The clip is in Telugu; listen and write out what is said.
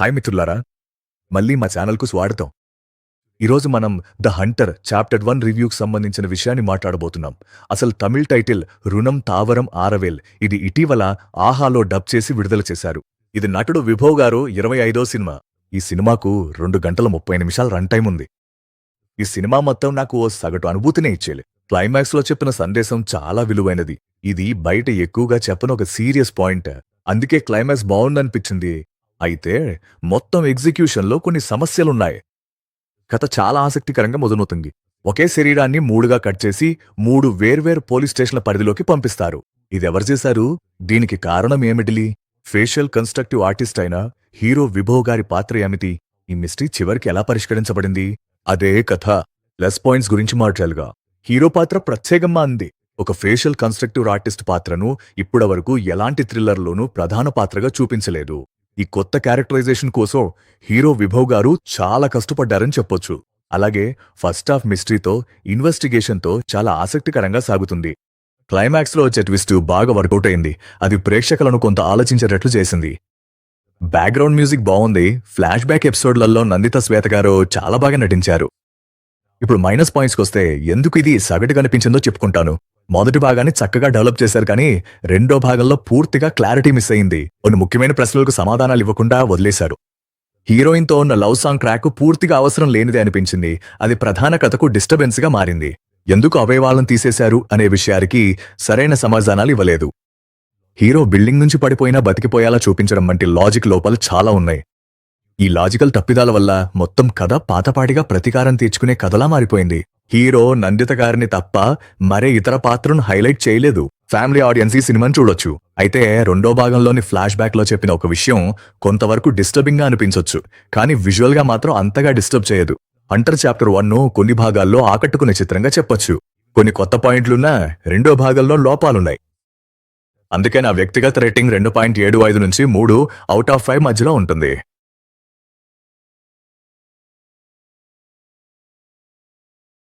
హాయ్ మిత్రులారా మళ్ళీ మా ఛానల్కు స్వాగతం. ఈరోజు మనం ద హంటర్ చాప్టర్ వన్ రివ్యూకి సంబంధించిన విషయాన్ని మాట్లాడబోతున్నాం. అసలు తమిళ్ టైటిల్ రుణం తావరం ఆరవేల్ ఇది ఇటీవల ఆహాలో డబ్ చేసి విడుదల చేశారు. ఇది నటుడు విభవ్ గారు ఇరవై ఐదో సినిమా. ఈ సినిమాకు రెండు గంటల ముప్పై నిమిషాల రన్ టైం ఉంది. ఈ సినిమా మొత్తం నాకు ఓ సగటు అనుభూతినే ఇచ్చేలే. క్లైమాక్స్లో చెప్పిన సందేశం చాలా విలువైనది. ఇది బయట ఎక్కువగా చెప్పని ఒక సీరియస్ పాయింట్. అందుకే క్లైమాక్స్ బాగుందనిపించింది. అయితే మొత్తం ఎగ్జిక్యూషన్లో కొన్ని సమస్యలున్నాయి. కథ చాలా ఆసక్తికరంగా మొదలవుతుంది ఒకే శరీరాన్ని మూడుగా కట్ చేసి మూడు వేర్వేరు పోలీస్ స్టేషన్ల పరిధిలోకి పంపిస్తారు. ఇదెవరు చేశారు? దీనికి కారణం ఏమిటిలి? ఫేషియల్ కన్స్ట్రక్టివ్ ఆర్టిస్ట్ అయిన హీరో విభో గారి పాత్ర ఏమిటి? ఈ మిస్టరీ చివరికి ఎలా పరిష్కరించబడింది? అదే కథ. ప్లస్ పాయింట్స్ గురించి మాట్లాడుగా. హీరో పాత్ర ప్రత్యేకంగా అంది. ఒక ఫేషియల్ కన్స్ట్రక్టివ్ ఆర్టిస్ట్ పాత్రను ఇప్పటివరకు ఎలాంటి థ్రిల్లర్లోనూ ప్రధాన పాత్రగా చూపించలేదు. ఈ కొత్త క్యారెక్టరైజేషన్ కోసం హీరో విభవ్ గారు చాలా కష్టపడ్డారని చెప్పొచ్చు. అలాగే ఫస్ట్ హాఫ్ మిస్టరీతో ఇన్వెస్టిగేషన్తో చాలా ఆసక్తికరంగా సాగుతుంది. క్లైమాక్స్లో వచ్చే ట్విస్ట్ బాగా వర్కౌట్ అయింది. అది ప్రేక్షకులను కొంత ఆలోచించేటట్లు చేసింది. బ్యాక్గ్రౌండ్ మ్యూజిక్ బాగుంది. ఫ్లాష్ బ్యాక్ ఎపిసోడ్లలో నందిత శ్వేత గారు చాలా బాగా నటించారు. ఇప్పుడు మైనస్ పాయింట్స్కి వస్తే ఎందుకు ఇది సగటు కనిపించిందో చెప్పుకుంటాను. మొదటి భాగాన్ని చక్కగా డెవలప్ చేశారు కానీ రెండో భాగంలో పూర్తిగా క్లారిటీ మిస్ అయింది. కొన్ని ముఖ్యమైన ప్రశ్నలకు సమాధానాలు ఇవ్వకుండా వదిలేశారు. హీరోయిన్తో ఉన్న లవ్ సాంగ్ ట్రాక్ పూర్తిగా అవసరం లేనిదే అనిపించింది. అది ప్రధాన కథకు డిస్టర్బెన్స్గా మారింది. ఎందుకు అవయవాలను తీసేశారు అనే విషయానికి సరైన సమాధానాలు ఇవ్వలేదు. హీరో బిల్డింగ్ నుంచి పడిపోయినా బతికిపోయేలా చూపించడం వంటి లాజిక్ లోపాలు చాలా ఉన్నాయి. ఈ లాజికల్ తప్పిదాల వల్ల మొత్తం కథ పాతపాటిగా ప్రతీకారం తీర్చుకునే కథలా మారిపోయింది. హీరో నందిత గారిని తప్ప మరే ఇతర పాత్రను హైలైట్ చేయలేదు. ఫ్యామిలీ ఆడియన్స్ ఈ సినిమాని చూడొచ్చు. అయితే రెండో భాగంలోని ఫ్లాష్ బ్యాక్లో చెప్పిన ఒక విషయం కొంతవరకు డిస్టర్బింగ్గా అనిపించొచ్చు. కానీ విజువల్గా మాత్రం అంతగా డిస్టర్బ్ చేయదు. అంటర్ చాప్టర్ వన్ కొన్ని భాగాల్లో ఆకట్టుకునే చిత్రంగా చెప్పొచ్చు. కొన్ని కొత్త పాయింట్లున్నా రెండో భాగంలో లోపాలున్నాయి. అందుకే నా వ్యక్తిగత రేటింగ్ రెండు పాయింట్ ఏడు ఐదు నుంచి మూడు అవుట్ ఆఫ్ ఫైవ్ మధ్యలో ఉంటుంది.